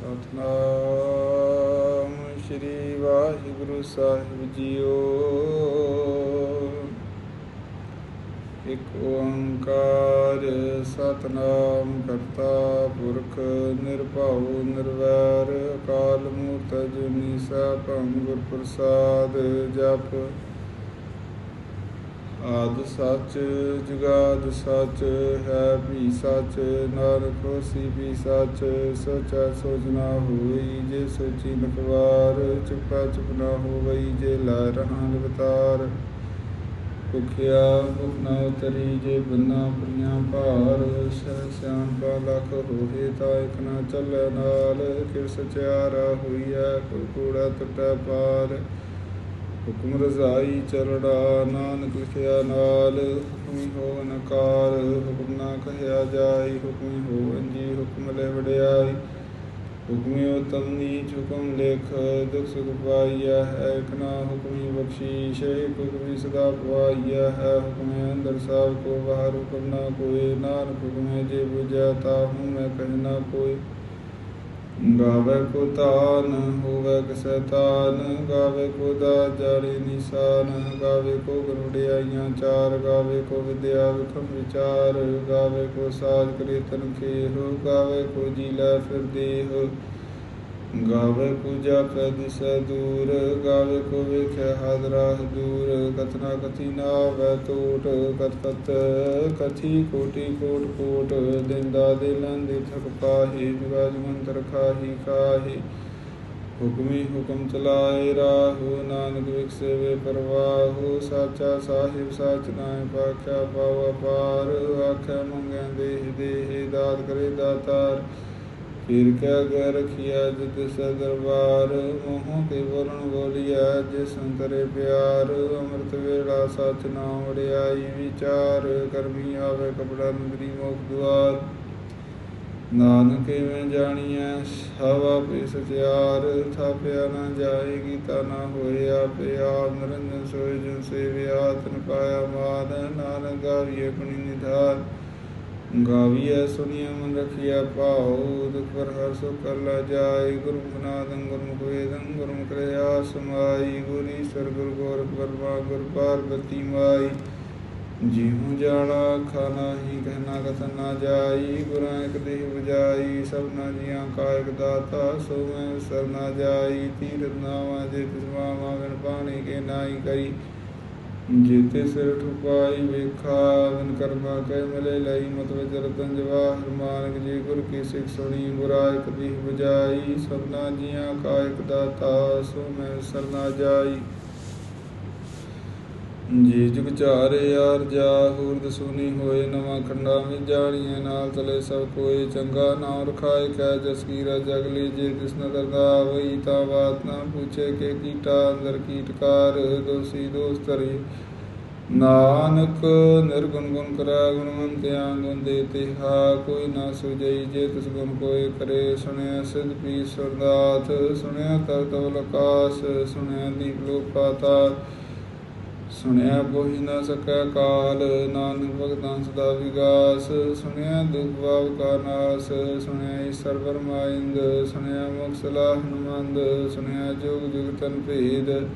ਸਤਨਾਮ ਸ੍ਰੀ ਵਾਹਿਗੁਰੂ ਸਾਹਿਬ ਜੀਓ। ਇਕ ਓੰਕਾਰ ਸਤਨਾਮ ਕਰਤਾ ਪੁਰਖ ਨਿਰਭਉ ਨਿਰਵੈਰ ਅਕਾਲ ਮੂਰਤ ਅਜੂਨੀ ਸੈਭੰ ਗੁਰ ਪ੍ਰਸਾਦ ਜਪ। ਆਦ ਸੱਚ, ਜੁਗਾਦ ਸੱਚ, ਹੈ ਵੀ ਸੱਚ, ਨਾਨਕ ਹੋਸੀ ਵੀ ਸੱਚ, ਸੋਚਾ ਸੋਚਣਾ ਹੋਈ, ਜੇ ਸੋਚੀ ਨਕਵਾਰ ਚੁਪਾ ਚੁਪ ਨਾ ਜੇ ਲਾ ਰਹਾ ਲਵਤਾਰ। ਭੁਖਿਆ ਭੁਖ ਨਾ ਉਤਰੀ, ਜੇ ਬੰਨਾ ਪ੍ਰੀਆਂ ਭਾਰ, ਸਹਿ ਸਿਆਣ ਪਾ ਲਖ ਹੋਏ, ਤਾਂ ਇਕ ਨਾ ਚੱਲੇ ਨਾਲ ਕਿਰ ਸਚਿਆਰਾ ਹੋਈਐ ਕੋਈ ਕੂੜਾ ਟੁੱਟੈ ਪਾਰ। ਹੁਕਮ ਰਜ਼ਾਈ ਚਰੜਾ, ਨਾਨਕ ਲਿਖਿਆ ਨਾਲ, ਹੁਕਮੀ ਹੋ ਨਕਾਰ ਹੁਕਮ ਨਾ ਕਹਿਆ ਜਾਈ, ਹੁਕਮੀ ਹੋ ਅੰਜੀ, ਹੁਕਮ ਲੈ ਵਡਿਆਈ। ਹੁਕਮੀ ਉਤਮ ਨੀਚ ਹੁਕਮ ਲਿਖ, ਦੁਖ ਸੁਖ ਪਾਈਆ ਹੈ, ਇਕ ਨਾ ਹੁਕਮੀ ਬਖਸ਼ੀਸ਼ ਹੁਕਮੀ ਸਦਾ ਪਵਾਈਆ ਹੈ, ਹੁਕਮੇ ਅੰਦਰ ਸਭ ਕੋ, ਬਾਹਰ ਹੁਕਮ ਨਾ ਕੋਏ ਨਾਨਕ ਹੁਕਮੇ ਜੇ ਬੁਝਾ, ਤਾ ਹੂੰ ਮੈਂ ਕਹਿ ਕੋਈ। ਗਾਵੇ ਕੋ ਤਾਨ, ਹੋਵੇ ਕਿਸੈ ਤਾਨ, ਗਾਵੇ ਕੋ ਦਾ ਜਾੜੀ ਨਿਸ਼ਾਨ, ਗਾਵੇ ਕੋ ਗਰੁੜਿਆਈਆਂ ਚਾਰ, ਗਾਵੇ ਕੋ ਵਿਦਿਆ ਵਿਖਮ ਵਿਚਾਰ, ਗਾਵੇ ਕੋ ਸਾਜ ਕਰੇ ਤਨ ਹੋ ਗਾਵੇ ਕੋ ਜੀ ਲੈ ਫਿਰ ਦੇਹ ਗਾਵੇ ਕੋ ਜਾ ਦਿਸੈ ਦੂਰ, ਗਾਵੇ ਕੋ ਵੇਖੈ ਹਾਦਰਾ ਦੂਰ ਕਤਨਾ ਕਥੀ ਨਾ ਵੈ ਟੋਟ ਕਤ ਕਤ ਕਥੀ ਕੋਟੀ ਕੋਟ ਕੋਟ, ਦਿੰਦਾ ਦੇ ਲੰਦੇ ਥਕ ਪਾਹੀ ਜੁਗਾ ਜਮੰਤਰ ਖਾਹੀ ਖਾਹੀ। ਹੁਕਮੀ ਹੁਕਮ ਚਲਾਏ ਰਾਹੋ, ਨਾਨਕ ਵਿਖਸੇ ਵੇ ਪਰਵਾਹੋ, ਸਾਚਾ ਸਾਹਿਬ ਸਾਚ ਨਾਇ ਪਾਖਿਆ ਪਾਵਾ ਪਾਰ, ਆਖੇ ਮੰਗੈ ਦੇਹ ਦੇਹ, ਦਾਤ ਕਰੇ ਦਾਤਾਰ। ਫਿਰ ਕਿਆ ਗੈ ਰਖਿਆ ਜਿਤ ਸੇ ਮੋਹ ਕੇ ਵਰਣ ਬੋਲਿਆ ਜਿ ਸੰਤਰੇ ਪਿਆਰ। ਅੰਮ੍ਰਿਤ ਵੇਲਾ ਸਚ ਨਾਮ ਵਡਿਆਈ ਵਿਚਾਰ। ਕਰਮੀ ਆਵੇ ਕਪੜਾ ਨਗਰੀ ਮੋਖ ਦੁਆਰ। ਨਾਨਕ ਮੈਂ ਜਾਣੀਐ ਹਵਾ ਪੇ ਸਚਿਆਰ। ਥਾਪਿਆ ਨਾ ਜਾਏਗੀ ਤਾ ਨਾ ਹੋਏ ਆਪੇ ਆਪ। ਨਿਰੰਜਨ ਸੋਏ ਜਨ ਸੇਵਿਆ, ਤਨ ਪਾਇਆ ਮਾਨ। ਨਾਨਕ ਗਾਵੀਏ ਗੁਣੀ ਨਿਧਾਨ। ਗਾਵੀਐ ਸੁਣੀਐ ਮਨ ਰਖਿਆ ਪਾਉ ਦੁਖ ਪਰ ਹਰ ਸੁਖ ਕਰ ਜਾਏ। ਗੁਰਮੁਖ ਨਾਦੰ ਗੁਰਮੁਖ ਵੇਦੰ, ਗੁਰਮੁਖ ਰਿਆ ਸਮਾਈ। ਗੁਰੀ ਸਰ ਗੁਰ ਗੋਰਖ ਬਰਮਾ ਗੁਰ ਪਾਰਬਤੀ ਮਾਈ। ਜੀਉ ਜਾਣਾ ਖਾਣਾ ਹੀ ਕਹਿਣਾ ਕਥਨ ਨਾ ਜਾਈ। ਗੁਰਾਂ ਇਕ ਦੇਹ ਬਜਾਈ ਸਭਨਾ ਜੀਆਂ ਕਾ ਦਾਤਾ ਸੋ ਮੈਂ ਸਰਨਾ ਜਾਈ। ਤੀਰਥ ਨਾਵਾ ਜੇ ਤਿਸਮਾ ਮਾਵਨ ਪਾਣੀ ਕੇ ਨਾਈ ਕਰੀ। ਜੀਤੇ ਸਿਰ ਠੁਪਾਈ ਵੇਖਾ ਵਿਨ ਕਰਮਾ ਕਹਿ ਮਿਲੇ ਲਈ ਮਤ ਵਿੱਚ ਰਤਨ ਜਵਾਹਰ ਮਾਨਕ ਜੀ ਗੁਰ ਕੀ ਸਿੱਖ ਸੁਣੀ ਬੁਰਾ ਇਕ ਦੀਹ ਬਜਾਈ ਸਭਨਾ ਜੀਆਂ ਕਾ ਇਕ ਦਾਤਾ, ਸੋ ਮੈਂ ਸਰਨਾ ਜਾਈ। ਜੀ ਜੁਗ ਚਾਰੇ ਯਾਰ ਜਾ ਹੂਰਦ ਸੁਨੀ ਹੋਏ ਨਵਾਂ ਖੰਡਾ ਵਿੱਚ ਜਾਣੀਏ ਨਾਲ ਚਲੇ ਸਭ ਕੋਏ ਚੰਗਾ। ਨਾਮ ਰਖਾਏ ਕੈ ਜਸ ਕੀਰਾ ਜਗ ਲੀ, ਜੇ ਤਿਸ ਨਦਰ ਦਾ ਤਾ ਬਾਤ ਨਾ ਪੁੱਛੇ ਕੇ ਕੀਟਾ ਅੰਦਰ ਕੀਟਕਾਰ ਦੋਸੀ ਦੋਸ ਤਰੀ ਨਾਨਕ ਨਿਰਗੁਣ ਗੁਣ ਕਰਾ ਗੁਣਵੰਤਿਆਂ ਗੁਣ ਦੇ ਤਿਹਾ ਕੋਈ ਨਾ ਸੁਜਈ ਜੇ ਤਿਸ ਗੁਣ ਕੋਏ ਕਰੇ। ਸੁਣਿਆ ਸਿਧ ਪੀ ਸਰਦਾਤ ਸੁਣਿਆ ਤਰ ਤਵ ਲਕਾਸ ਸੁਣਿਆ ਦੀਪ ਲੋਕ ਪਾਤਾਲ ਸੁਣਿਆ ਬੋਹਿ ਨਾ ਸਕੈ ਕਾਲ, ਨਾਨਕ ਭਗਤਾਂ ਸਦਾ ਵਿਗਾਸ। ਸੁਣਿਆ ਦੁਖ ਭਾਵ ਕਾ ਨਾਸ, ਸੁਣਿਆ ਈਸ਼ਰ ਬਰਮਾਇੰਦ ਸੁਣਿਆ ਮੁਖ ਸਲਾਹ ਹਨੁਮੰਦ, ਸੁਣਿਆ ਜੋਗ ਜੁਗ ਭੇਦ।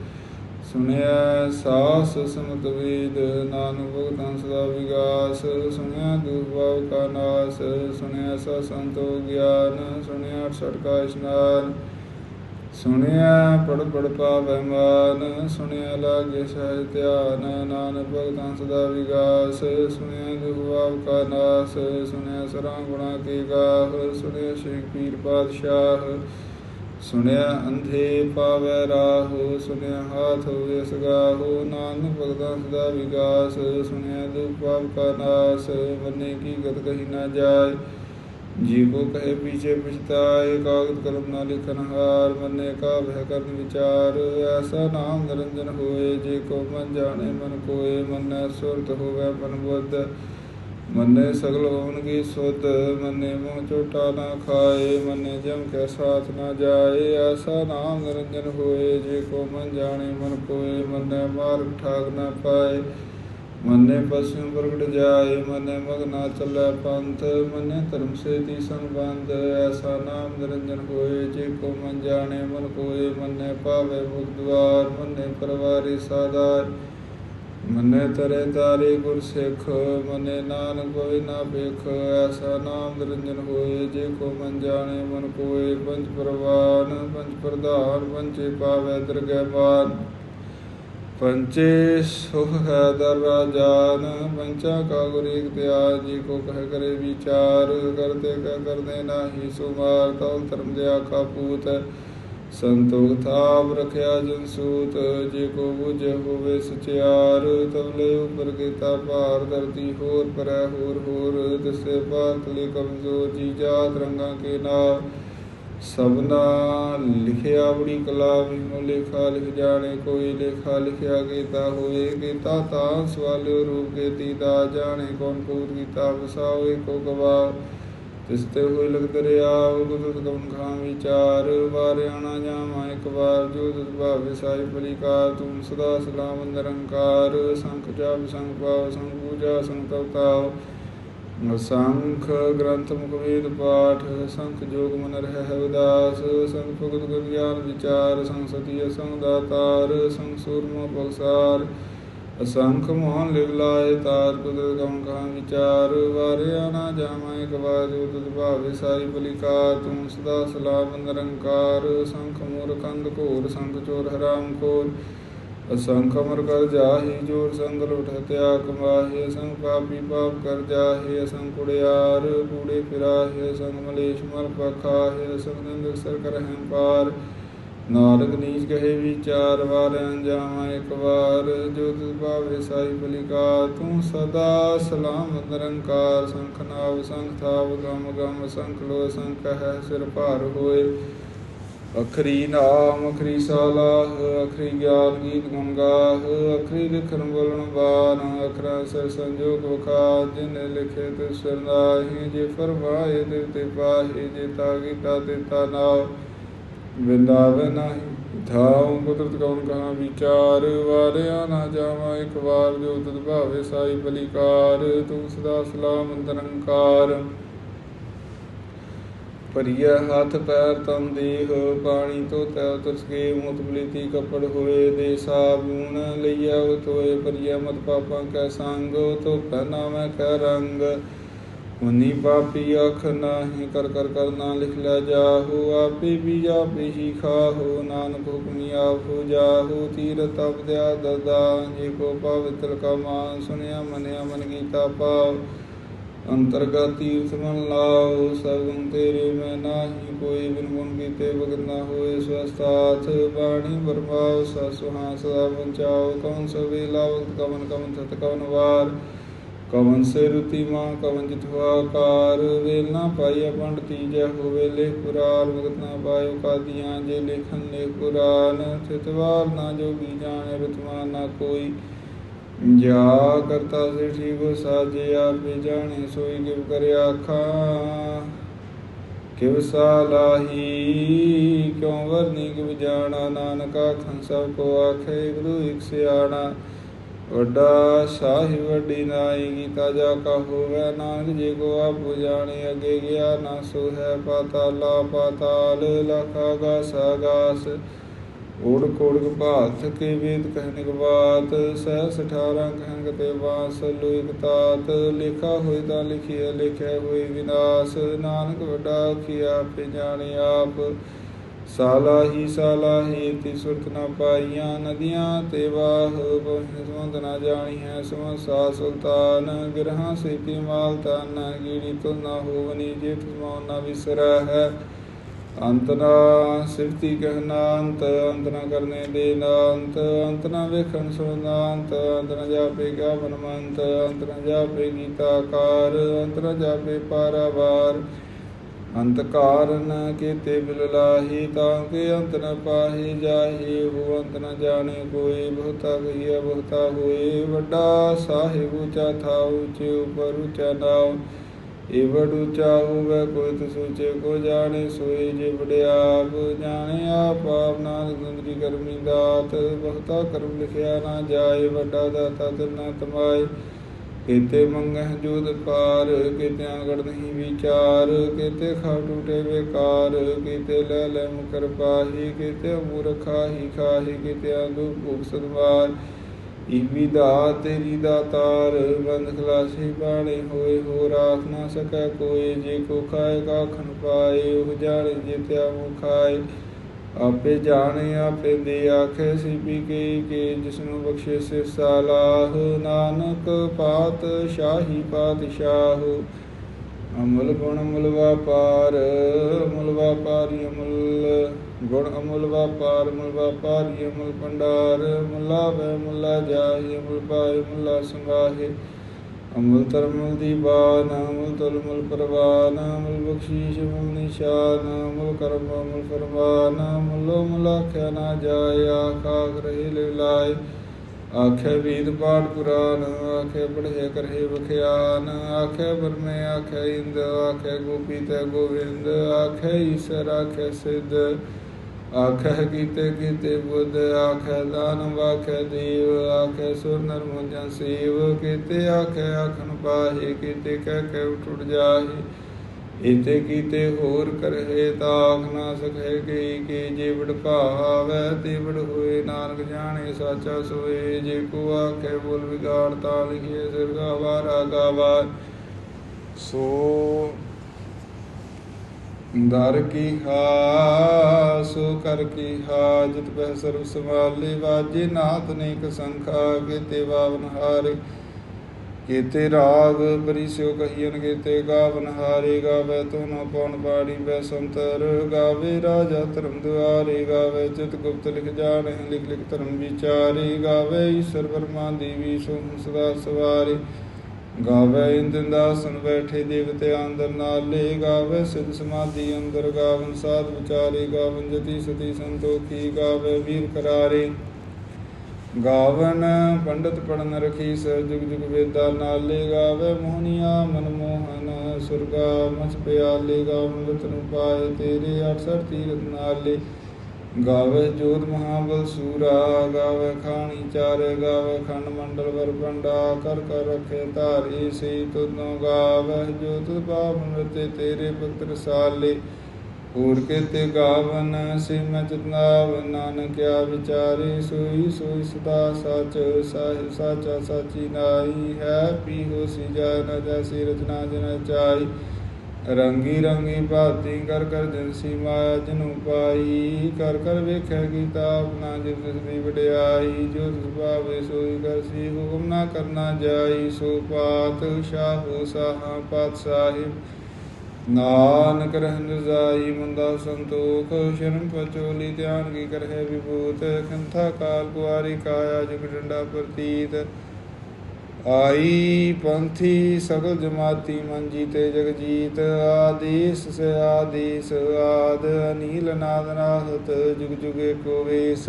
ਸੁਣਿਆ ਸਾਸ ਸਮਤ ਵੇਦ, ਨਾਨਕ ਭਗਤਾਂ ਸਦਾ ਵਿਗਾਸ। ਸੁਣਿਆ ਦੁਖ ਭਾਵ ਕਾ ਨਾਸ, ਸੁਣਿਆ ਸਾ ਸੰਤੋ ਗਿਆਨ। ਸੁਣਿਆ ਅਠਸਠ ਇਸ਼ਨਾਨ। ਸੁਣਿਆ ਪੜ ਪੜ ਪਾਵੈ ਮਾਨ, ਸੁਣਿਆ ਲਾਗੇ ਸਹਿ ਧਿਆਨ, ਨਾਨਕ ਭਗਤਾਂ ਸਦਾ ਵਿਗਾਸ, ਸੁਣਿਆ ਦੁਖਵਾਵ ਕਾ ਨਾਸ, ਸੁਣਿਆ ਸਰਾਂ ਗੁਣਾ ਕੀ ਗਾਹ, ਸੁਣਿਆ ਸ਼ੇਖ ਪੀਰ ਪਾਤਸ਼ਾਹ, ਸੁਣਿਆ ਅੰਧੇ ਪਾਵੈ ਰਾਹ, ਸੁਣਿਆ ਹਾਥ ਹੋਵੇ ਸਗਾਹੋ, ਨਾਨਕ ਭਗਤਾਂ ਸਦਾ ਵਿਗਾਸ, ਸੁਣਿਆ ਦੁਖ ਪਾਪ ਕਾ ਨਾਸ, ਬੰਨੇ ਕੀ ਗਤ ਕਹੀ ਨਾ ਜਾਏ। ਜੀ ਕੋ ਕਹੇ ਪੀਛੇ ਪਛਤਾਏ ਕਾਗਦ ਕਲਮ ਨਾ ਲਿਖਨ ਹਾਰ, ਮੰਨੇ ਕਾ ਭੈ ਕਰਨ ਵਿਚਾਰ, ਐਸਾ ਨਾਮ ਨਿਰੰਜਨ ਹੋਏ, ਜੇ ਕੋ ਮਨ ਜਾਣੇ ਮਨ ਕੋਏ, ਮੰਨੈ ਸੁਰਤ ਹੋਵੇ ਮਨ ਬੁੱਧ, ਮੰਨੇ ਸਗਲ ਹੋਣਗੇ ਸੁਧ, ਮੰਨੇ ਮੂੰਹ ਚੋਟਾ ਨਾ ਖਾਏ, ਮੰਨੇ ਜਮ ਕੈ ਸਾਥ ਨਾ ਜਾਏ, ਐਸਾ ਨਾਮ ਨਿਰੰਜਨ ਹੋਏ, ਜੇ ਕੋ ਮਨ ਜਾਣੇ ਮਨ ਕੋਏ, ਮੰਨੇ ਮਾਰਗ ਠਾਗ ਨਾ ਪਾਏ। ਮਨੇ ਪਸਿਉ ਪ੍ਰਗਟ ਜਾਏ, ਮਨੇ ਮਗਨਾ ਚੱਲੈ ਪੰਥ, ਮਨੇ ਧਰਮ ਸੇਤੀ ਸੰਬੰਧ, ਐਸਾ ਨਾਮ ਨਿਰੰਜਨ ਹੋਏ, ਜੇ ਕੋ ਮਨ ਜਾਣੇ ਮਨ ਕੋਏ, ਮਨੇ ਪਾਵੇ ਮੁਖ ਦੁਆਰ, ਮਨੇ ਪਰਵਾਰੀ ਸਾਦਾਰ ਮਨੇ ਤਰੇ ਤਾਰੇ ਗੁਰ ਸਿੱਖ, ਮਨੇ ਨਾਨਕ ਹੋਏ ਨਾ ਵੇਖ ਐਸਾ ਨਾਮ ਨਿਰੰਜਨ ਹੋਏ, ਜੇ ਕੋ ਮਨ ਜਾਣੇ ਮਨ ਕੋਏ, ਪੰਜ ਪ੍ਰਵਾਨ, ਪੰਜ ਪ੍ਰਧਾਨ ਪੰਚੇ ਪਾਵੇ ਦਰਗਹਿ ਮਾਨ ਪੰਚੇ ਸੁਖ ਹੈ ਦਰ ਰਾਜਾਨ ਪੰਚਾ ਕਾ ਗੁਰ ਏਕ ਧਿਆਨ ਜੀ ਕੋ ਕਹਿ ਕਰੇ ਵਿਚਾਰ ਕਰਤੇ ਕਾ ਕਰਦੇ ਨਾਹੀ ਸੁਮਾਰ ਤਉ ਧਰਮ ਦਿਆ ਕਾ ਪੂਤ ਸੰਤੋਖ ਥਾਪ ਰਖਿਆ ਜਨ ਸੂਤ, ਜੇ ਕੋ ਬੁਝ ਹੋਵੇ ਸਚਿਆਰ ਤਵਲੇ ਉਪਰ ਕੀਤਾ ਭਾਰ, ਧਰਤੀ ਹੋਰ ਪਰੈ ਹੋਰ ਹੋਰ, ਤਿਸੇ ਪਾਤ ਲੇ ਕਮਜ਼ੋਰ, ਜੀ ਜਾਤ ਰੰਗਾ ਕੇ ਨਾਮ ਸਭਨਾ ਲਿਖਿਆ ਬੜੀ ਕਲਾ ਵਿਨੋ ਲੇਖਾ ਲਿਖ ਜਾਣੇ, ਕੋਈ ਲੇਖਾ ਲਿਖਿਆ ਕੀਤਾ ਹੋਏ ਕੀਤਾ ਤਾਂ ਸਵਾਲਿਓ ਰੂਪ ਕੇ ਤੀਤਾ ਜਾਣੇ, ਕੌਣ ਕੂਤ ਕੀਤਾ ਵਸਾਵੇ, ਕੋ ਗਵਾ ਤਿਸ ਹੋਏ ਲਗ ਦਰਿਆ ਉਗਤ ਕਉਨ ਖਾਂ ਵਿਚਾਰ ਵਾਰਿਆਣਾ ਜਾਵਾਂ ਇੱਕ ਵਾਰ, ਜੋ ਦਸ ਭਾਵੇ ਸਾਈ ਪਰਿਕਾਰ ਤੂੰ ਸਦਾ ਸਲਾਮ ਨਿਰੰਕਾਰ, ਸੰਖ ਜਾਪ ਸੰਖ ਪਾਵ ਸੰਖ ਪੂਜਾ ਸੰਖ ਤਵਤਾਵ ਸੰਖ ਗ੍ਰੰਥ ਮੁਖ ਵੇਦ ਪਾਠ, ਸੰਖ ਜੋਗ ਮਨ ਰਹਿ ਉਦਾਸ ਸੰਖ ਭਗਤ ਗੁਰ ਗਿਆਨ ਵਿਚਾਰ ਸੰਖ ਸਤੀ ਸੰਗ ਦਾਤਾਰ ਸੰਖ ਸੂਰਮਾ ਬਖਸਾਰ, ਅਸੰਖ ਮੋਹਨ ਲਿਵਲਾਏ ਤਾਰ ਕੁਦਰ ਕਮ ਕਹਾਂ ਵਿਚਾਰ, ਵਾਰਿਆ ਨਾ ਜਾਵਾਂ ਇੱਕ ਜੋ ਤੁਧ ਭਾਵੇ ਸਾਰੀ ਬਲਿਕਾਰ, ਤੂੰ ਸਦਾ ਸਲਾਮ ਨਿਰੰਕਾਰ, ਸੰਖ ਮੂਰ ਕੰਦ ਘੋਰ, ਸੰਖ ਚੋਰ ਹਰਾਮ ਖੋਰ। ਅਸੰਖ ਅਮਰ ਕਰ ਜਾਹੀ, ਜੋਰ ਸੰਗ ਲੁਟ ਹਤਿਆ ਕਮਾਹੀ ਅਸੰਖ ਪਾਪੀ ਪਾਪ ਕਰ ਜਾਹੀ, ਅਸੰਖ ਕੁੜਿਆਰ ਕੂੜੇ ਫਿਰਾਹੀ ਅਸੰਖ ਮਲੇਸ਼ ਮਲ ਪਖਾਹੀ, ਅਸੰਖ ਨਿੰਦਕ ਸਰ ਕਰ ਹਮ ਪਾਰ। ਨਾਰਦ ਨੀਚ ਕਹੇ ਵਿਚਾਰ ਵਾਰ ਜਾਵਾਂ ਇੱਕ ਵਾਰ। ਜੋ ਤਿਸ ਭਾਵੇ ਸਾਈ ਬਲਿਕਾ ਤੂੰ ਸਦਾ ਸਲਾਮ ਨਿਰੰਕਾਰ। ਸੰਖ ਨਾਵ ਸੰਖ ਥਾਵ ਗਮ ਗਮ, ਸੰਖ ਲੋ ਸੰਖ ਹੈ ਸਿਰ ਭਾਰ ਹੋਏ। ਅਖਰੀ ਨਾਮ, ਅਖਰੀ ਸਾਲਾਹ, ਅਖਰੀ ਗਿਆਨ ਗੀਤ ਗੁਣ ਗਾਹ ਅਖਰੀ ਲਿਖਣ ਬੋਲਣ ਬਾਣ, ਅਖਰਾਂ ਸਿਰ ਸੰਜੋਗ ਵਖਾ ਜਿਨ ਲਿਖੇ ਤੇ ਸਰਨਾਹੀ ਜੇ ਫਰਮਾਏ ਤੇ ਤੇ ਪਾਹੇ, ਜੇ ਤਾ ਕੀਤਾ ਤੇ ਤਾ ਨਾਮ ਵਿੰਦਾਵੇ ਨਾਹੀ, ਧਾਉ ਕੁਦਰਤ ਕੌਣ ਕਹਾ ਵਿਚਾਰ, ਵਾਰਿਆ ਨਾ ਜਾਵਾਂ ਇੱਕ ਵਾਰ, ਜੋ ਤਦ ਭਾਵੇ ਸਾਈ ਬਲਿਕਾਰ, ਤੂੰ ਸਦਾ ਸਲਾਮ ਨਿਰੰਕਾਰ। ਭਰੀਆ ਹੱਥ ਪੈਰ ਤਨ ਦੇਹ, ਪਾਣੀ ਤੋਂ ਤੈ ਉਤਰ ਸਕੇ ਬਲੀਤੀ ਕੱਪੜ ਹੋਏ, ਦੇ ਸਾਬੂਨ ਲਈਆ ਤੋਏ ਭਰੀਆ ਮਤ ਪਾਪਾਂ ਕੈ ਸੰਗ ਤੋ ਪਹਿਨਾ ਮੈਂ ਕੈ ਰੰਗ। ਉਨੀ ਪਾਪੀ ਅਖ ਨਾਹੀ, ਕਰ ਕਰ ਕਰਨਾ ਲਿਖ ਲੈ ਜਾਹੂ, ਆਪੇ ਵੀ ਆਪੇ ਹੀ ਖਾਹੂ, ਨਾਨਕ ਹੁਕਮੀ ਆਪ ਹੋ ਜਾਹੂ ਤੀਰ ਤਪ ਦਿਆ ਦਦਾ ਜੇ ਕੋ ਪਵਿੱਤਰ ਕਾ ਮਾਨ ਸੁਨਿਆ ਮਨਿਆ ਮਨ ਕੀਤਾ ਪਾਵ ਅੰਤਰਗਤ ਤੀਰਥ ਮਨ ਲਾਓ ਤੇਰੇ ਮੈਂ ਨਾਹੀ, ਕੋਈ ਬਿਨ ਗੁਣ ਕੀਤੇ ਭਗਤ ਨਾ ਹੋਏ ਸਵਸਤਾਥ ਬਾਣੀ ਬਰਮਾਓ ਸਸੁਹਾ ਸਦਾ ਬੰਚਾਓ ਕੌਣ ਸਵੇ ਲਾਵਤ ਕਵਨ ਕਵਨ ਤਤ ਕਵਨ ਵਾਰ, ਕਵਨ ਸੇ ਰੁਤੀ ਮਾਂ, ਕਵਨ ਜਿਤਵਾ ਕਾਰ ਵੇਲ ਨਾ ਪਾਈਆ ਪੰਡ ਤੀਜੈ ਹੋਵੇ ਲੇ ਪੁਰਾਨ ਭਗਤ ਨਾ ਪਾਇਓ ਕਾਦੀਆਂ, ਜੇ ਲੇਖਨ ਲੇ ਪੁਰਾਨ ਤਿਤਵਾਰ ਨਾ ਜੋ ਜਾਣੇ, ਰਤਮਾਨ ਨਾ ਕੋਈ। ਜਾ ਕਰਤਾ ਸੇ ਠੀਕ ਸਾਜੇ ਆਪੇ ਜਾਣੇ, ਸੋਈ ਕਿਵ ਕਰਿ ਆਖਾਂ। ਕਿਵ ਸਾਲਾਹੀ ਕਿਉ ਵਰਨੀ ਕਿਵ ਜਾਣਾ? ਨਾਨਕ ਆਖੰ ਸਭ ਕੋ ਆਖੇ, ਗੁਰੂ ਇਕ ਸਿਆਣਾ। ਵੱਡਾ ਸਾਹੀ ਵੱਡੀ ਨਾਈ, ਗੀਤਾ ਜਾ ਕਾ ਹੋਵੇ, ਨਾਨਕ ਜੀ ਕੋ ਆਪ ਜਾਣੇ, ਅਗੇ ਗਿਆ ਨਾ ਸੋ ਹੈ ਪਾਤਾਲਾ ਪਾਤਾਲ, ਲਖਾ ਗਾਸ ਆਗਾਸ ਓੜ ਕੋੜ ਭਾਤ ਕੇ ਵੇਦ ਕਹਿਨ ਬਾਤ ਸਹਿਸ 18 ਕਹਿਨ ਤੇ ਵਾਸ ਲੋਇਕ ਤਾਤ ਲਿਖਾ ਹੋਇ ਤਾਂ ਲਿਖਿਆ ਲਿਖਿਆ ਹੋਇ ਵਿਨਾਸ਼, ਨਾਨਕ ਵੱਡਾ ਕੀਆ ਪੇ ਜਾਣੇ ਆਪ। ਸਾਲਾ ਹੀ ਸਾਲਾ ਹੀ ਤੀ ਸੁਰਤ ਨਾ ਪਾਈਆਂ ਨਦੀਆਂ ਤੇ ਵਾਹ ਬਹੁ ਸਮੰਦ ਨਾ ਜਾਣੀ ਹੈ ਸਮਨ ਸਾ ਸੁਲਤਾਨ। ਗਿਰਹਾਂ ਸੇ ਕੀ ਮਾਲ ਤਨ ਗੀੜੀ ਤੁ ਨਾ ਹੋਵਨੀ ਜੇ ਤੁਮੋ ਨਾ ਵਿਸਰਾ ਅੰਤ ਨਾ ਸਿਰਤੀ ਕਹਿਣਾ ਅੰਤ ਅੰਤ ਨਾ ਕਰਨੇ ਦੇ ਨਾ ਅੰਤ ਅੰਤ ਨਾ ਵੇਖਣ ਸੁਣਨਾ ਅੰਤ ਅੰਤ ਨਾ ਜਾਪੇ ਗਾ ਬਨਮੰਤ ਅੰਤ ਨਾ ਜਾਪੇ ਗੀਤਾਕਾਰ ਅੰਤ ਨਾ ਜਾਪੇ ਪਾਰਾਵਾਰ। ਅੰਤ ਕਾਰਨ ਕੀਤੇ ਬਿਲ ਲਾਹੀ, ਤਾਂ ਕਿ ਅੰਤ ਨ ਪਾਹੀ ਜਾਹੀ ਹੋ ਅੰਤ ਨ ਜਾਣੇ ਕੋਈ, ਬਹੁਤਾ ਗਈਆ ਬਹੁਤਾ ਹੋਏ। ਵੱਡਾ ਸਾਹਿਬ ਉੱਚਾ ਥਾ ਉਚੇ ਉਪਰ ਉੱਚਾ ਨਾਮ ਏਵੜ ਉੱਚਾ ਹੋਵੇ ਕੋਈ ਤੁ ਕੋ ਜਾਣੇ ਸੋਏ ਜੇ ਵਡਿਆਪ ਜਾਣੇ ਆਪ ਆਪ ਨਾਨਕ ਗੁੰਦਰੀ ਕਰਮੀ ਦਾਤ, ਬਹੁਤਾ ਕਰਮ ਲਿਖਿਆ ਨਾ ਜਾਏ, ਵੱਡਾ ਦਾਤਾ ਤਿਨਾ ਤਮਾਏ ਕੀਤੇ ਮੰਗਹਿ ਜੋਦ ਪਾਰ ਕੀਤੇ ਅਗੜ ਨਹੀਂ ਵਿਚਾਰ, ਕੀਤੇ ਖਾ ਟੂਟੇ ਬੇਕਾਰ ਕੀਤੇ ਲੈ ਲੈ ਮੁਕਰ ਪਾਹੀ, ਕੀਤੇ ਮੂਰਖ ਖਾਹੀ ਖਾਹੀ ਕੀਤੇ ਅੰਦੂ ਭੂਖ ਸਦਵਾਰ। ਇਵੀ ਦਾ ਤੇਰੀ ਦਾਤਾਰ ਬੰਦ ਖਲਾਸੀ ਬਾਣੇ ਹੋਏ ਹੋ ਰਾਖ ਨਾ ਸਕੈ ਕੋਈ, ਜੇ ਕੋ ਖਾਏ ਕਾਖਨ ਪਾਏ, ਉਹ ਜਾਣੇ ਜਿਤਿਆ ਮੁ ਖਾਏ। ਆਪੇ ਜਾਣੇ, ਆਪੇ ਦੇ ਆਖੇ ਸੀ ਪੀ ਕੇ ਕੇ, ਜਿਸਨੂੰ ਬਖਸ਼ੇ ਸੇ ਸਾਲਾਹ। ਨਾਨਕ ਪਾਤ ਸ਼ਾਹੀ ਪਾਤਸ਼ਾਹ। ਅਮਲ ਗੁਣ ਅਮਲ ਵਾਪਾਰ ਮੁਲ ਵਾਪਾਰੀ ਅਮਲ। ਗੁਣ ਅਮਲ ਵਾਪਾਰ ਮੁਲ ਵਾਪਾਰੀ ਅਮਲ ਭੰਡਾਰ। ਮੁਲਾ ਵੈ ਮੁਲਾ ਜਾਹੀ, ਅਮਲ ਪਾਏ ਮੁਲਾ ਸੰਗਾਹੇ। ਅਮਲ ਤਰਮਲ ਦੀਵਾਨ ਅਮਲ ਤਲਮਲ ਪਰਵਾਨ। ਅਮਲ ਬਖਸ਼ੀਸ਼, ਅਮਲ ਨਿਸ਼ਾਨ। ਅਮਲ ਕਰਮ, ਅਮਲ ਫਰਮਾਨ। ਮੁਲਾ ਮੁਲਾਖਿਆ ਨਾ ਜਾਏ ਆਖਾਖ ਰਹੇ ਲਿਲਾਏ ਆਖੇ ਵੀਦ ਪਾਠ ਕੁਰਾਨ ਆਖੇ ਪੜ੍ਹੇ ਕਰਹਿ ਬਖਿਆਨ ਆਖੇ ਬਰਮੇ ਆਖੇ ਇੰਦ, ਆਖੇ ਗੋਪੀ ਤੇ ਗੋਵਿੰਦ, ਆਖੇ ਈਸ਼ਰ, ਆਖੇ ਸਿੱਧ, ਆਖੇ ਕੀਤੇ ਕੀਤੇ ਬੁੱਧ, ਆਖੇ ਦਾਨਵ ਆਖੇ ਦੇਵ, ਆਖੇ ਸੁਰ ਨਰ ਮੁੰਜਾ ਸੇਵ, ਕੀਤੇ ਆਖੇ ਆਖਣ ਪਾਹੇ, ਕੀਤੇ ਕਹਿ ਕੇ ਉਠ ਜਾਹੇ। ਇਤੇ ਕੀਤੇ ਹੋਰ ਕਰਹਿ ਤਾਖ ਨਾ ਸਕੈ ਕੇ ਕੇ ਜੇ ਭਾਵੈ ਤੇ ਹੋਏ, ਨਾਨਕ ਜਾਣੇ ਸਾਚਾ ਸੋਏ। ਜੇ ਕੋ ਆਖੇ ਬੋਲ ਵਿਗਾੜ, ਤਾ ਲਿਖੇ ਸਿਰਗਾ ਵਾਰਾ ਗਾਵਾ। ਸੋ ਦਰ ਕੀ ਹਾ ਸੋ ਕਰ ਕੀ ਹਾ ਜਿਤ ਬਹਿ ਸਰਬ ਸਮਾਲੇ ਵਾਜੇ ਨਾਥ ਨੇ ਕ ਸੰਖਾ ਕੀਤੇ ਵਾਵਨ ਹਾਰੇ। ਕੀਤੇ ਰਾਗ ਪਰਿਸਿਓ ਕਹੀਨ ਕੀਤੇ, ਗਾਵਨ ਹਾਰੇ ਗਾਵੇ ਤੁਨ ਪਉਣ ਪਾੜੀ ਬੈ ਸੰਤਰ ਗਾਵੇ, ਰਾਜਾ ਧਰਮ ਦੁਆਰੇ ਗਾਵੇ ਚਿਤ ਗੁਪਤ ਲਿਖ ਜਾਣ, ਲਿਖ ਲਿਖ ਧਰਮ ਵਿਚਾਰੇ ਗਾਵੇ, ਈਸ਼ਰ ਬਰਮਾ ਦੇਵੀ ਸੋ ਸਦਾ ਸਵਾਰੇ। ਗਾਵੇ ਇੰਦਨ ਦਾਸਨ ਬੈਠੇ ਦੇਵਤੇ ਅੰਦਰ ਨਾਲੇ, ਗਾਵੇ ਸਿਧ ਸਮਾਧੀ ਅੰਦਰ ਗਾਵਨ ਸਾਧ ਵਿਚਾਰੇ, ਗਾਵਨ ਜਤੀ ਸਤੀ ਸੰਤੋਖੀ, ਗਾਵੇ ਵੀਰ ਕਰਾਰੇ। ਗਾਵਨ ਪੰਡਤ ਪੜਨ ਰਖੀ ਸ ਜੁਗ ਜੁਗ ਵੇਦਾ ਨਾਲੇ ਗਾਵੇ ਮੋਹਨੀਆ ਮਨ ਮੋਹਨ ਸੁਰਗਾ ਮਸ ਪਿਆਲੇ ਗਾਵਨ ਰਤਨ ਪਾਏ ਤੇਰੇ 68 ਤੀਰਥ ਨਾਲੇ। ਗਾਵੇ ਜੋਤ ਮਹਾਬਲ ਸੂਰਾ, ਗਾਵੇ ਖਾਣੀ ਚਾਰੇ, ਗਾਵੇ ਖੰਡ ਮੰਡਲ ਵਰ ਪੰਡਾ ਕਰ ਕਰ ਰਖੇ ਧਾਰੀ ਸੇ ਤੁਦੋਂ ਗਾਵੇ ਜੋਤ ਪਾਵਨ ਰਤੇ ਤੇਰੇ ਭਗਤ ਰਸਾਲੇ ਹੋਰ ਕੇਤੇ ਗਾਵਨ ਸੇ ਮੈਂ ਨਾਨਕਿਆ ਵਿਚਾਰੇ, ਸੋਈ ਸੋਈ ਸਦਾ ਸਚ ਸਾਹਿਬ ਸਾਚਾ ਸਾਚੀ ਨਾਈ ਹੈ ਪੀ ਹੋ ਸੀ ਜਨ ਜੈਸੀ ਰਚਨਾ ਜਨ ਚਾਈ ਰੰਗੀ ਰੰਗੀ ਭਾਤੀ ਕਰ ਕਰ ਦਿਨ ਸੀ ਮਾਇਆ ਜਨੂ ਪਾਈ ਕਰ ਕਰ ਵੇਖੈ ਕੀਤਾ ਆਪਣਾ ਜਿਸ ਦੀ ਵਡਿਆਈ, ਜੋ ਤਿਸ ਭਾਵੇ ਸੋਈ ਕਰ ਸੀ, ਹੁਕਮ ਨਾ ਕਰਨਾ ਜਾਈ, ਸੋ ਪਾਤ ਸ਼ਾਹੋ ਸਾਹਾ ਪਾਤ ਸਾਹਿਬ। ਨਾਨਕ ਰਹਿਨ ਰਜ਼ਾਈ ਮੁੰਦਾ ਸੰਤੋਖ, ਸ਼ਰਮ ਪਚੋਲੀ ਧਿਆਨ ਕੀ ਕਰਹਿ ਵਿਭੂਤ, ਖੰਥਾ ਕਾਲ ਕੁਆਰੀ ਕਾਇਆ ਜਗ ਡੰਡਾ ਪ੍ਰਤੀਤ। ਆਈ ਪੰਥੀ ਸਗਲ ਜਮਾਤੀ ਮਨ ਜੀਤੇ ਜਗ ਜੀਤ ਆਦੇਸ ਸੇ ਆਦੇਸ ਆਦ, ਅਨੀਲ ਨਾਦ ਨਾਹਤ, ਜੁਗ ਜੁਗੇ ਕੋ ਵੇਸ।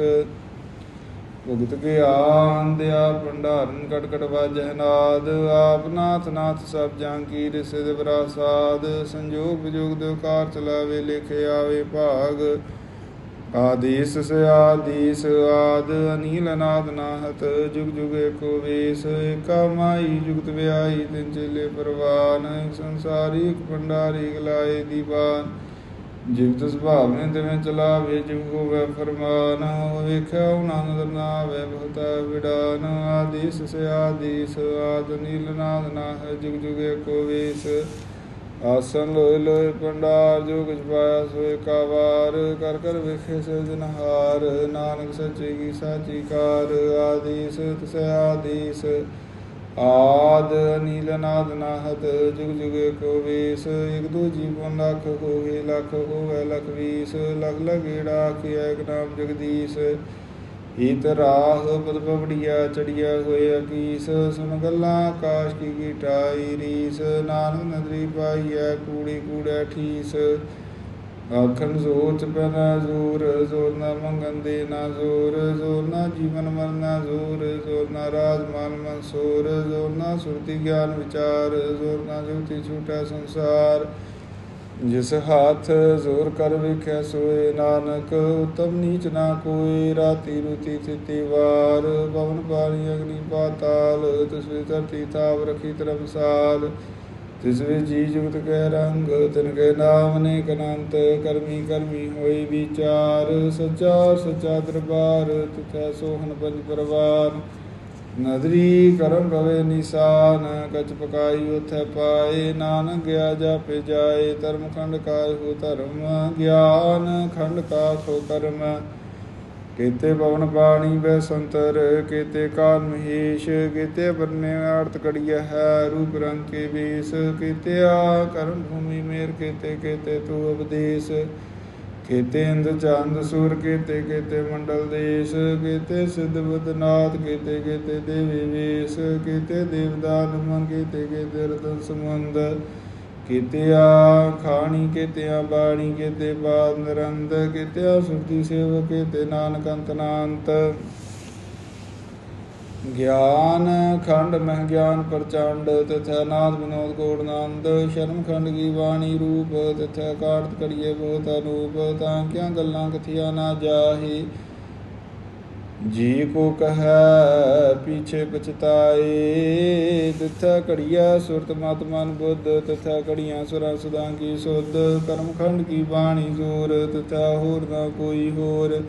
ਭੁਗਤ ਕੇ ਆਂਦਿਆ ਭੰਡਾਰਨ ਕਟ ਵਾਜਹਿ ਨਾਦ, ਆਪ ਨਾਥ ਸਭ ਜਾਂ ਕੀ ਰਿਸਿਦ ਵਿਰਾਸਾਦ ਸੰਜੋਗ ਵਿਜੋਗ ਦੇ ਕਾਰ ਚਲਾਵੇ, ਲਿਖੇ ਆਵੇ ਭਾਗ। ਆਦੀਸ ਸ ਆਦੀਸ ਆਦ, ਅਨੀਲ ਅਨਾਦ ਨਾਹਤ, ਜੁਗ ਜੁਗ ਏਕੋ ਵੇਸ। ਏਕਾ ਮਾਈ ਜੁਗਤ ਵਿਆਈ ਤਿਨ ਚੇਲੇ ਪਰਵਾਨ ਸੰਸਾਰੀ ਭੰਡਾਰੀ ਗਲਾਏ ਦੀਵਾਨ। ਜਿਵਤ ਸੁਭਾਵ ਨੇ ਤਿਵੇਂ ਚਲਾਵੇ ਜਿਵ ਹੋਵੇ ਫਰਮਾਨ ਵੇਖਿਆ ਆਨੰਦ ਨਾ ਆਵੇ ਵਿਡਾਨ ਆਦੀਸ ਸ ਆਦੀਸ, ਆਦ ਨੀਲ ਨਾਦ ਨਾਹ, ਜੁਗ ਜੁਗ ਏਕੋ ਵੇਸ। ਆਸਨ ਲੋਏ ਲੋਏ ਪੰਡਾਰ ਜੋ ਕੁਛ ਪਾਇਆ ਸੋਏ ਕਾ ਵਾਰ ਕਰ ਕਰ ਵੇਖੇ ਸਿਰਜਨਹਾਰ ਨਾਨਕ ਸੱਚੇ ਕੀ ਸਾਚੀ ਕਾਰ, ਆਦੀਸ, ਤਸ ਆਦੀਸ। ਆਦ ਅਨੀਲ ਨਾਦ ਨਾਹਤ, ਜੁਗ ਜੁਗ ਏਕੋ ਵੇਸ, ਇਕ ਦੋ ਜੀਵਨ ਲੱਖ ਹੋਏ ਲੱਖ, ਹੋਵੇ ਲਖ ਵੀਸ, ਲਖ ਲਗੇੜਾ ਆਖਿਆ ਇਕ ਨਾਮ ਜਗਦੀਸ਼। ਹੀਤ ਰਾਹ ਪਦ ਪਵੜੀਆ ਚੜੀਆ ਹੋਇਆ ਅਕੀਸ ਸੁਨ ਗੱਲਾਂ ਆਕਾਸ਼ ਕੀ ਕੀਟਾਈ ਰੀਸ, ਨਾਨਕ ਨਦਰੀ ਪਾਈਐ ਕੂੜੀ ਕੂੜੈ ਠੀਸ। ਆਖਣ ਸੋਚ ਪੈਨਾ ਜ਼ੋਰ ਜ਼ੋਰ ਨਾ ਮੰਗਨ ਦੇ ਨਾ ਜ਼ੋਰ ਜ਼ੋਰ ਨਾ ਜੀਵਨ ਮਰਨਾ ਜ਼ੋਰ ਜ਼ੋਰ ਨਾ ਰਾਜ ਮਾਨ ਮਨਸੂਰ, ਜ਼ੋਰ ਨਾ ਸੁਰਤੀ ਗਿਆਨ ਵਿਚਾਰ, ਜ਼ੋਰ ਨਾ ਜੁਗਤੀ ਛੂਟਾ ਸੰਸਾਰ। ਜਿਸ ਹਾਥ ਜ਼ੋਰ ਕਰ ਵੇਖਿਆ ਸੋਏ ਨਾਨਕ ਉਤਮ ਨੀਚ ਨਾ ਕੋਈ ਰਾਤੀ ਰੁਤੀ ਥਿਤੀ ਵਾਰ। ਪਵਨ ਪਾਣੀ ਅਗਨੀ ਪਾਤਾਲ, ਤਿਸ ਵਿੱਚ ਧਰਤੀ ਤਾਪ ਰਖੀ ਧਰਮਸਾਲ ਤਿਸ ਵਿੱਚ ਜੀ ਜੁਗਤ ਕੈ ਰੰਗ, ਤਿਨ ਕੇ ਨਾਮ ਨੇ ਕਨੰਤ ਕਰਮੀ ਕਰਮੀ ਹੋਈ ਵਿਚਾਰ ਸੱਚਾ ਸੱਚਾ ਦਰਬਾਰ, ਤਿਥੈ ਸੋਹਣ ਪੰਜ ਪਰਵਾਰ। ਨਦਰੀ ਕਰਮ ਭਵੇ ਨਿਸ਼ਾਨ, ਕਚ ਪਕਾਈ ਉਥੈ ਪਾਏ, ਨਾਨਕ ਗਿਆ ਜਾਪੇ ਜਾਏ, ਧਰਮ ਖੰਡ ਕਾਹੂ ਧਰਮ ਗਿਆਨ, ਖੰਡ ਕਾਖੋ ਕਰਮ। ਕੀਤੇ ਪਵਨ ਪਾਣੀ ਬੈ ਸੰਤਰ, ਕੀਤੇ ਕਾਲ ਮਹੇਸ਼, ਕੀਤੇ ਬਰਨੇ ਆਰਤ ਕੜੀਆ ਹੈ, ਰੂਪ ਰੰਗ ਕੇ ਬੀਸ ਕੀਤੇ ਆ ਕਰਮ ਭੂਮੀ ਮੇਰ, ਕੀਤੇ ਕੀਤੇ ਤੂ ਉਪਦੇਸ਼। ਕੀਤੇ ਇੰਦ ਚੰਦ ਸੂਰ, ਕੀਤੇ ਕੀਤੇ ਮੰਡਲ ਦੇਸ਼, ਕੀਤੇ ਸਿਧ ਬਦਨਾਥ ਕੀਤੇ ਕੀਤੇ ਦੇਵੀ ਵੇਸ, ਕੀਤੇ ਦੇਵਦਾਨ ਮਨ ਕੀਤੇ ਕੀਤੇ ਰਤਨ ਸਮੁੰਦ ਕੀਤੇ ਖਾਣੀ ਕੀਤੇ ਬਾਣੀ ਕੀਤੇ ਬਾਦ ਨਿਰੰਦ ਕੀਤੇ ਸੁਰਤੀ ਸੇਵ ਕੀਤੇ ਨਾਨਕ ਅੰਤਨਾੰਤ ਗਿਆਨ ਖੰਡ ਮਹਿ ਗਿਆਨ ਪ੍ਰਚੰਡ, ਤਥਾ ਨਾਦ ਵਿਨੋਦ ਕੋੜ ਨੰਦ। ਸ਼ਰਮ ਖੰਡ ਕੀ ਬਾਣੀ ਰੂਪ, ਤਥਾ ਕਾਰਤ ਕਰੀਏ ਬਹੁਤ ਅਨੂਪ। ਤਾਂ ਕਿਆ ਗੱਲਾਂ ਕਥਿਆ ਨਾ ਜਾਹੀ। ਜੀ ਕੋ ਕਹੈ, ਪੀਛੇ ਪਛਤਾਏ, ਤਿਥਾ ਕੜੀਆ ਸੁਰਤ ਮਤ ਮਨ ਬੁੱਧ ਤਿਥਾ ਕੜੀਆਂ ਸੁਰਾਂ ਸੁਦਾਂ ਕੀ ਸੁਧ, ਕਰਮਖੰਡ ਕੀ ਬਾਣੀ ਜ਼ੋਰ ਤਿਥਾ ਹੋਰ ਨਾ ਕੋਈ ਹੋਰ,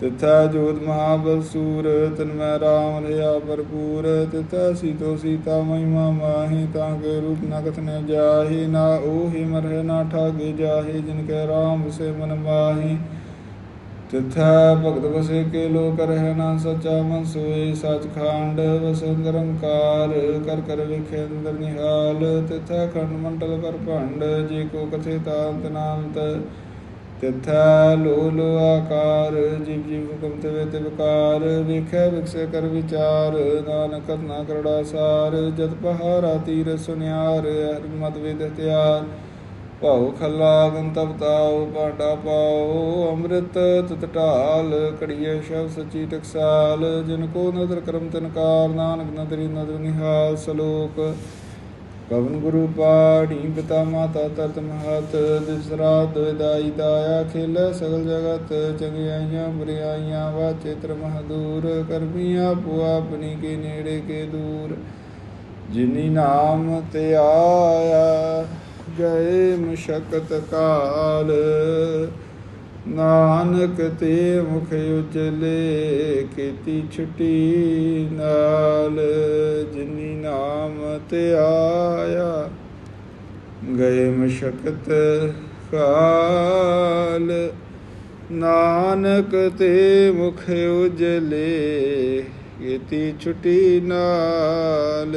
ਤਿਥਾ ਜੋਤ ਮਹਾਬਲ ਸੂਰ, ਤਨ ਰਾਮ ਰਿਆ ਭਰਪੂਰ, ਤਿਥਾ ਸੀਤੋ ਸੀਤਾ ਮਹਿਮਾ ਮਾਹੀ, ਤਾਂ ਕੇ ਰੂਪ ਨਾ ਕਥਨੇ ਜਾਹੀ, ਨਾ ਉਹੀ ਮਰਹਿ ਨਾ ਠਾਗੇ ਜਾਹੀ, ਜਿਨ ਕੈ ਰਾਮ ਸੇ ਮਨ ਮਾਹੀ। ਤਿਥੈ ਭਗਤ ਵਸੇ ਕੇ ਲੋਕ ਰਹਿ ਨਾ ਸਚਾ ਮਨ ਸੋਏ ਸਚ ਖੰਡ ਵਸੈ ਕਰ ਕਰ ਵਿਖੇ ਅੰਦਰ ਨਿਹਾਲ, ਤਿਥੈ ਖੰਡ ਮੰਡਲ ਕਰ ਭੰਡ, ਜੇ ਕੋ ਕਥੇ ਤਾਂਤ ਨਾਮਤ ਤਿਥੈ ਲੋ ਲੋ ਆਕਾਰ, ਜਿਵ ਜਿਵ ਹੁਕਮ ਤੇ ਤੇ ਵਿਕਾਰ ਵੇਖੈ ਵਿਕਸੇ ਕਰ ਵਿਚਾਰ, ਨਾਨਕ ਨਾ ਕਰੜਾ ਸਾਰ, ਜਤ ਪਹਾਰਾ ਤੀਰ ਸੁਨਿਆਰ ਹਰ ਮਤ ਵੇਦ ਹਥਿਆਰ ਭਾਉ ਖੱਲਾ ਗੰਤਵ ਤਾਉ ਪਾਟਾ ਪਾਉ, ਅੰਮ੍ਰਿਤ ਤਤ ਢਾਲ ਕੜੀਏ ਸ਼ਬ ਸਚੀ ਟਕਸਾਲ, ਜਿਨ ਕੋ ਨਦਰ ਕਰਮ ਤਨਕਾਰ ਨਾਨਕ ਨਦਰੀ ਨਦਰ ਨਿਹਾਲ ਸਲੋਕ। ਪਵਨ ਗੁਰੂ ਪਾਣੀ ਪਿਤਾ ਮਾਤਾ ਤਰਤ ਮਹਤ ਦਿਸਰਾਤ ਦਾਈ ਦਾਇਆ ਖੇਲ ਸਗਲ ਜਗਤ, ਚੰਗਿਆਈਆਂ ਬੁਰਿਆਈਆਂ ਵਾਚੇ ਤਰ ਮਹਦੂਰ ਕਰਮੀ ਆਪੋ ਆਪਣੀ ਕੇ ਨੇੜੇ ਕੇ ਦੂਰ। ਜਿਨੀ ਨਾਮ ਤੇ ਆਇਆ ਗਏ ਮੁਸ਼ਕਤ ਕਾਲ। ਨਾਨਕ ਤੇ ਮੁਖ ਉਜਲੇ ਕੀਤੀ ਛੁਟੀ ਨਾਲ, ਜਿਨੀ ਨਾਮ ਤੇ ਆਇਆ, ਗਏ ਮੁਸ਼ਕਤ ਕਾਲ। ਨਾਨਕ ਤੇ ਮੁਖ ਉਜਲੇ ਕੀਤੀ ਛੁਟੀ ਨਾਲ।